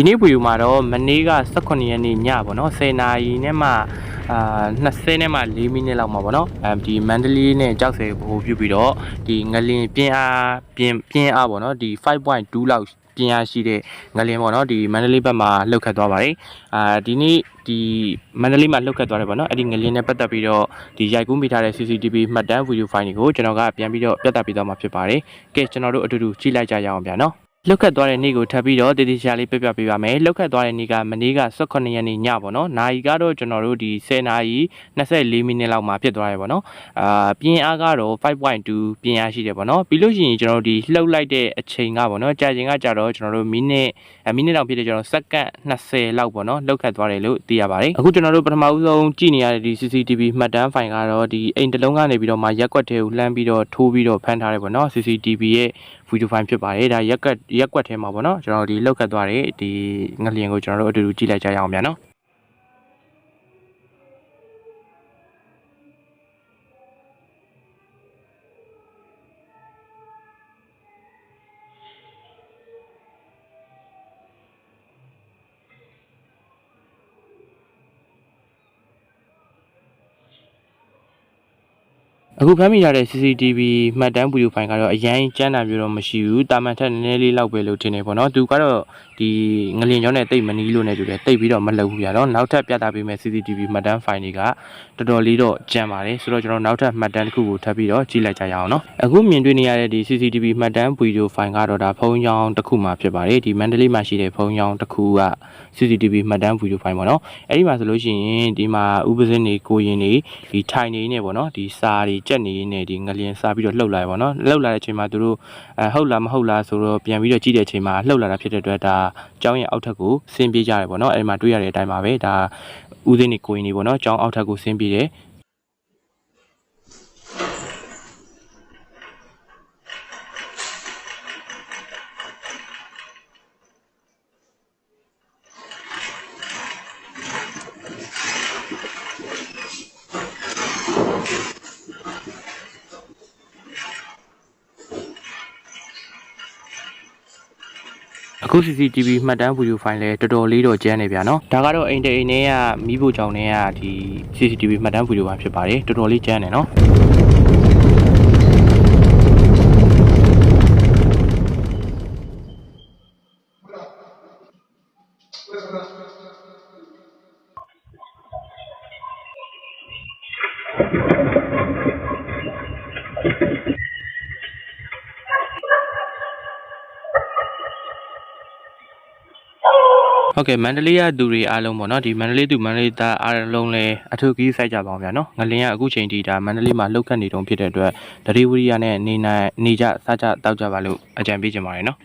ဒီနေ့ဗီဒီယိုမှာတော့မနေ့က18ရက်နေ့ညပေါ့နော်10နာရီနဲ့မှအာ20နဲ့မှ4မိနစ်လောက်မှာပေါ့နော်အဲဒီမန္တလေးနဲ့ကြောက်စဲဘိုးပြုတ်ပြီးတော့ဒီငလင်ပြင်းအားပြင်းပြင်းအားပေါ့နော်ဒီ5.2လောက်ပြင်းအားရှိတဲ့ငလင်ပေါ့နော်ဒီမန္တလေးဘက်မှာလှုပ်ခတ်သွားပါတယ်အာဒီနေ့ဒီမန္တလေးမှာလှုပ်ခတ်သွားတယ်ပေါ့နော်အဲ့ဒီငလင်နဲ့ပတ်သက်ပြီးတော့ဒီရိုက်ကူးမိထားတဲ့ CCTV မှတ်တမ်းဗီဒီယိုဖိုင်တွေကိုကျွန်တော်ကပြန်ပြီးတော့ပြသပေးသွားမှာဖြစ်ပါတယ်ကဲကျွန်တော်တို့အတူတူကြည့်လိုက်ကြရအောင်ဗျာနော် လောက်ခတ်သွားတဲ့နေ့ကိုထပ်ပြီးတော့တည်တည်ရှာလေးပြပြပေးပါမယ်လောက်ခတ်သွားတဲ့နေ့ကမနေ့က18ရက်နေ့ညပေါ့နော်နာရီကတော့ကျွန်တော်တို့ဒီ10နာရီ24မိနစ်လောက်မှာဖြစ်သွားတယ်ပေါ့နော်အာပြင်းအားကတော့5.2ပြင်းအားရှိတယ်ပေါ့နော်ပြီးလို့ရှိရင်ကျွန်တော်တို့ဒီလှုပ်လိုက်တဲ့အချိန်ကပေါ့နော်ကြာချိန်ကကြာတော့ကျွန်တော်တို့မိနစ်အမိနစ်လောက်ဖြစ်တဲ့ကျွန်တော်စက္ကန့်20လောက်ပေါ့နော်လောက်ခတ်သွားတယ်လို့သိရပါတယ်အခုကျွန်တော်တို့ပထမဦးဆုံးကြည့်နေရတဲ့ဒီ CCTV မှတ်တမ်းဖိုင်ကတော့ဒီအိမ်တစ်လုံးကနေပြီးတော့မှရက်ကွက်ထဲကိုလှမ်းပြီးတော့ထိုးပြီးတော့ဖမ်းထားတယ်ပေါ့နော် CCTV ရဲ့ဗီဒီယိုဖိုင်ဖြစ်ပါတယ်ဒါရက်ကွက်ရက်ကွက်ထဲမှာပေါ့နော်ကျွန်တော်တို့ဒီလောက်ခတ်သွားတဲ့ဒီငလျင်ကိုကျွန်တော်တို့အတူတူကြည့်လိုက်ကြရအောင်ဗျာနော် အခုဖမ်းမိရတဲ့ CCTV မှတ်တမ်းဗီဒီယိုဖိုင်ကတော့အရင်ကျန်းတာမျိုးတော့မရှိဘူးတာမန်ထက်နည်းနည်းလေးလောက်ပဲလို့ထင်နေပေါ့နော်သူကတော့ဒီငလျင်ကျောင်းနဲ့တိတ်မနီးလို့နေတူတယ်တိတ်ပြီးတော့မလှုပ်ဘူးဗျာနော်နောက်ထပ်ပြသပေးမယ့် CCTV မှတ်တမ်းဖိုင်တွေကတော်တော်လေးတော့ကျန်ပါတယ်ဆိုတော့ကျွန်တော်နောက်ထပ်မှတ်တမ်းတစ်ခုကိုထပ်ပြီးတော့ကြည့်လိုက်ကြရအောင်နော်အခုမြင်တွေ့နေရတဲ့ဒီ CCTV မှတ်တမ်းဗီဒီယိုဖိုင်ကတော့ဒါဖုန်းကြောင်းတစ်ခုမှဖြစ်ပါတယ်ဒီမန္တလေးမှာရှိတဲ့ဖုန်းကြောင်းတစ်ခုက CCTV မှတ်တမ်းဗီဒီယိုဖိုင်ပေါ့နော်အဲ့ဒီမှာဆိုလို့ရှိရင်ဒီမှာဥပစင်းတွေကိုရင်တွေဒီထိုင်နေနေပေါ့နော်ဒီစာတွေကြက်နေနေဒီငလျင်စားပြီးတော့လှုပ်လာတယ်ပေါ့နော်လှုပ်လာတဲ့အချိန်မှာသူတို့အဲဟုတ်လားမဟုတ်လားဆိုတော့ပြန်ပြီးတော့ကြည့်တဲ့အချိန်မှာလှုပ်လာတာဖြစ်တဲ့အတွက်ဒါကျောင်းရဲ့အောက်ထပ်ကိုဆင်းပြေးကြတယ်ပေါ့နော်အဲ့ဒီမှာတွေ့ရတဲ့အတိုင်းပါပဲဒါဥစင်းတွေကိုရင်တွေပေါ့နော်ကျောင်းအောက်ထပ်ကိုဆင်းပြေးတယ် အခု CCTV မှတ်တမ်းဗီဒီယိုဖိုင်လဲတော်တော်လေးတော့ကျန်းနေဗျာနော်ဒါကတော့အိမ်တအိမ်ထဲကမိဖို့ကြောင့်နဲ့ကဒီ CCTV မှတ်တမ်းဗီဒီယိုဖိုင်ဖြစ်ပါတယ်တော်တော်လေးကျန်းနေနော် ဟုတ်ကဲ့မန္တလေးကသူတွေအားလုံးပေါ့နော်ဒီမန္တလေးသူမန္တလေးသားအားလုံးလည်းအထူးကြီးစိုက်ကြပါအောင်ဗျာနော်ငလင်းကအခုချိန်ထိဒါမန္တလေးမှာလှုပ်ခတ်နေတုံးဖြစ်တဲ့အတွက်တတိဝရိယနဲ့နေနိုင်နေကြစားကြတောက်ကြပါလို့အကြံပေးချင်ပါတယ်နော်